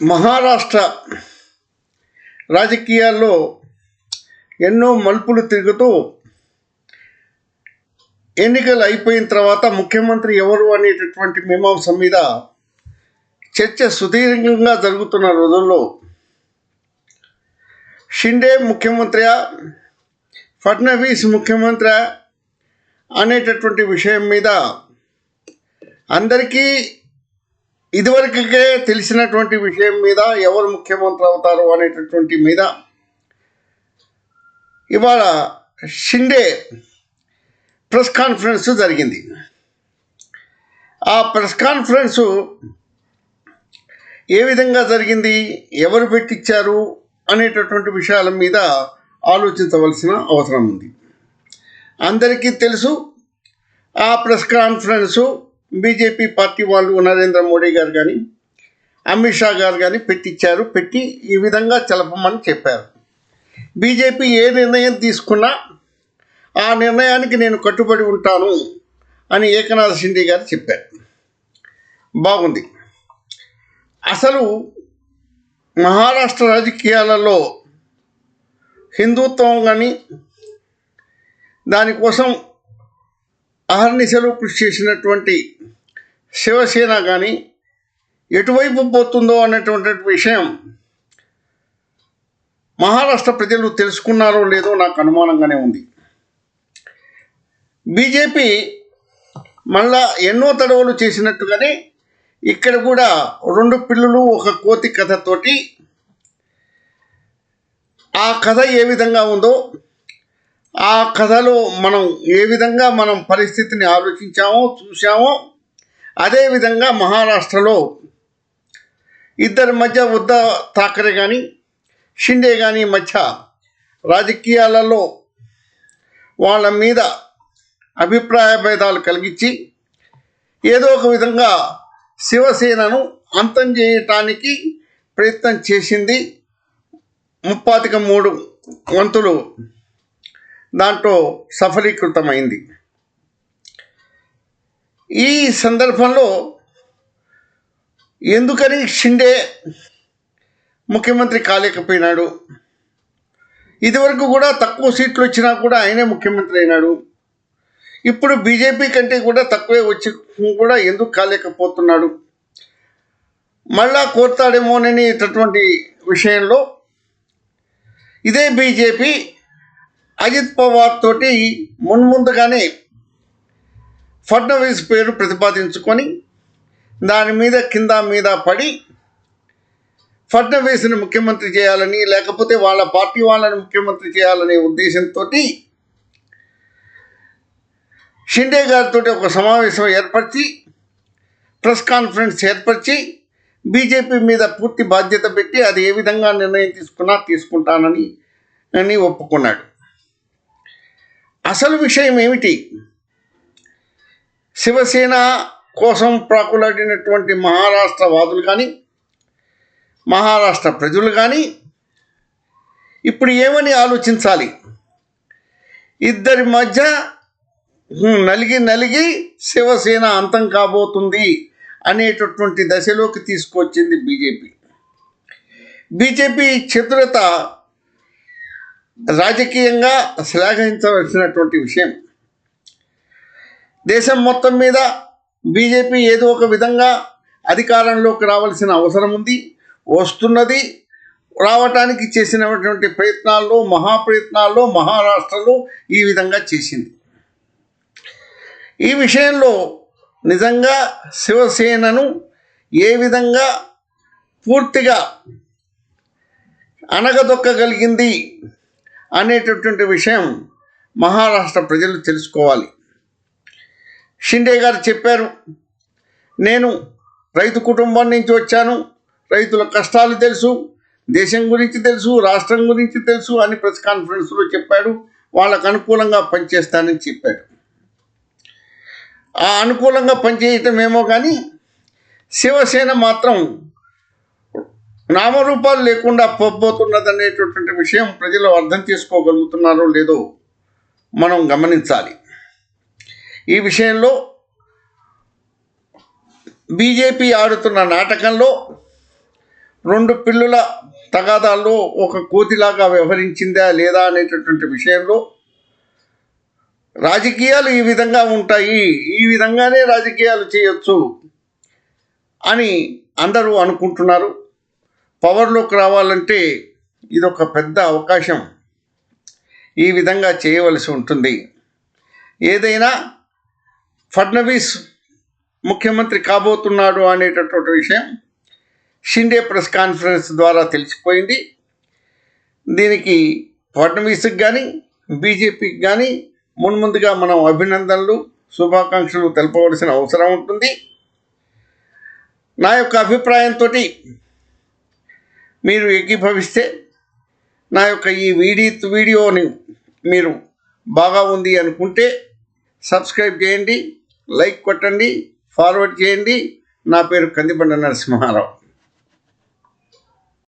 మహారాష్ట్ర రాజకీయాల్లో ఎన్నో మలుపులు తిరుగుతూ ఎన్నికలు అయిపోయిన తర్వాత ముఖ్యమంత్రి ఎవరు అనేటటువంటి మీమాంస మీద చర్చ సుదీర్ఘంగా జరుగుతున్న రోజుల్లో షిండే ముఖ్యమంత్రి ఫడ్నవీస్ ముఖ్యమంత్రి అనేటటువంటి విషయం మీద అందరికీ ఇదివరకే తెలిసినటువంటి విషయం మీద ఎవరు ముఖ్యమంత్రి అవుతారు అనేటటువంటి మీద ఇవాళ షిండే ప్రెస్ కాన్ఫరెన్స్ జరిగింది. ఆ ప్రెస్ కాన్ఫరెన్స్ ఏ విధంగా జరిగింది ఎవరు పెట్టించారు అనేటటువంటి విషయాల మీద ఆలోచించవలసిన అవసరం ఉంది. అందరికీ తెలుసు ఆ ప్రెస్ కాన్ఫరెన్సు బీజేపీ పార్టీ వాళ్ళు నరేంద్ర మోడీ గారు కానీ అమిత్ షా గారు కానీ పెట్టించారు పెట్టి ఈ విధంగా చలపమని చెప్పారు. బీజేపీ ఏ నిర్ణయం తీసుకున్నా ఆ నిర్ణయానికి నేను కట్టుబడి ఉంటాను అని ఏకనాథ్ షిండే గారు చెప్పారు. బాగుంది. అసలు మహారాష్ట్ర రాజకీయాలలో హిందుత్వం కానీ దానికోసం అహర్నిశలు కృషి చేసినటువంటి శివసేన కానీ ఎటువైపు పోతుందో అనేటువంటి విషయం మహారాష్ట్ర ప్రజలు తెలుసుకున్నారో లేదో నాకు అనుమానంగానే ఉంది. బీజేపీ మళ్ళా ఎన్నో తడవలు చేసినట్టుగానే ఇక్కడ కూడా రెండు పిల్లులు ఒక కోతి కథతోటి ఆ కథ ఏ విధంగా ఉందో ఆ కథలో మనం ఏ విధంగా మనం పరిస్థితిని ఆలోచించామో చూసామో అదేవిధంగా మహారాష్ట్రలో ఇద్దరి మధ్య ఉద్ద థాకరే కానీ షిండే కానీ మధ్య రాజకీయాలలో వాళ్ళ మీద అభిప్రాయ భేదాలు కలిగించి ఏదో ఒక విధంగా శివసేనను అంతం చేయటానికి ప్రయత్నం చేసింది ముప్పాతిక మూడు వంతులు దాంట్లో సఫలీకృతమైంది. ఈ సందర్భంలో ఎందుకని షిండే ముఖ్యమంత్రి కాలేకపోయినాడు? ఇదివరకు కూడా తక్కువ సీట్లు వచ్చినా కూడా ఆయనే ముఖ్యమంత్రి అయినాడు. ఇప్పుడు బీజేపీ కంటే కూడా తక్కువే వచ్చి కూడా ఎందుకు కాలేకపోతున్నాడు? మళ్ళా కోరుతాడేమోననేటటువంటి విషయంలో ఇదే బీజేపీ అజిత్ పవార్ తోటి మున్ముందుగానే ఫడ్నవీస్ పేరు ప్రతిపాదించుకొని దాని మీద కింద మీద పడి ఫడ్నవీస్ని ముఖ్యమంత్రి చేయాలని లేకపోతే వాళ్ళ పార్టీ వాళ్ళని ముఖ్యమంత్రి చేయాలనే ఉద్దేశంతో షిండే గారితో ఒక సమావేశం ఏర్పరిచి ప్రెస్ కాన్ఫరెన్స్ ఏర్పరిచి బీజేపీ మీద పూర్తి బాధ్యత పెట్టి అది ఏ విధంగా నిర్ణయం తీసుకున్నా తీసుకుంటానని అని ఒప్పుకున్నాడు. అసలు విషయం ఏమిటి? శివసేన కోసం ప్రాకులాడినటువంటి మహారాష్ట్ర వాదులు కానీ మహారాష్ట్ర ప్రజలు కానీ ఇప్పుడు ఏమని ఆలోచించాలి? ఇద్దరి మధ్య నలిగి నలిగి శివసేన అంతం కాబోతుంది అనేటటువంటి దశలోకి తీసుకొచ్చింది బీజేపీ. బీజేపీ చతురత రాజకీయంగా శ్లాఘించవలసినటువంటి విషయం. దేశం మొత్తం మీద బీజేపీ ఏదో ఒక విధంగా అధికారంలోకి రావాల్సిన అవసరం ఉంది వస్తున్నది రావటానికి చేసినటువంటి ప్రయత్నాల్లో మహాప్రయత్నాల్లో మహారాష్ట్రలో ఈ విధంగా చేసింది. ఈ విషయంలో నిజంగా శివసేనను ఏ విధంగా పూర్తిగా అనగదొక్కగలిగింది అనేటటువంటి విషయం మహారాష్ట్ర ప్రజలు తెలుసుకోవాలి. షిండే గారు చెప్పారు నేను రైతు కుటుంబం నుంచి వచ్చాను రైతుల కష్టాలు తెలుసు దేశం గురించి తెలుసు రాష్ట్రం గురించి తెలుసు అని ప్రెస్ కాన్ఫరెన్స్లో చెప్పాడు వాళ్ళకు అనుకూలంగా పనిచేస్తానని చెప్పాడు. ఆ అనుకూలంగా పనిచేయటం ఏమో కానీ శివసేన మాత్రం నామరూపాలు లేకుండా పోబోతున్నదనేటటువంటి విషయం ప్రజలు అర్థం చేసుకోగలుగుతున్నారో లేదో మనం గమనించాలి. ఈ విషయంలో బీజేపీ ఆడుతున్న నాటకంలో రెండు పిల్లుల తగాదాల్లో ఒక కోతిలాగా వ్యవహరించిందా లేదా అనేటటువంటి విషయంలో రాజకీయాలు ఈ విధంగా ఉంటాయి ఈ విధంగానే రాజకీయాలు చేయొచ్చు అని అందరూ అనుకుంటున్నారు. పవర్లోకి రావాలంటే ఇదొక పెద్ద అవకాశం. ఈ విధంగా చేయవలసి ఉంటుంది. ఏదైనా ఫడ్నవీస్ ముఖ్యమంత్రి కాబోతున్నాడు అనేటటువంటి విషయం షిండే ప్రెస్ కాన్ఫరెన్స్ ద్వారా తెలిసిపోయింది. దీనికి ఫడ్నవీస్కి కానీ బీజేపీకి కానీ మున్ముందుగా మనం అభినందనలు శుభాకాంక్షలు తెలపవలసిన అవసరం ఉంటుంది. నా యొక్క అభిప్రాయంతో మీరు ఏకీభవిస్తే నా యొక్క ఈ వీడియో వీడియోని మీరు బాగా ఉంది అనుకుంటే సబ్స్క్రైబ్ చేయండి. లైక్ కొట్టండి ఫార్వర్డ్ చేయండి. నా పేరు కందిబండ నరసింహారావు.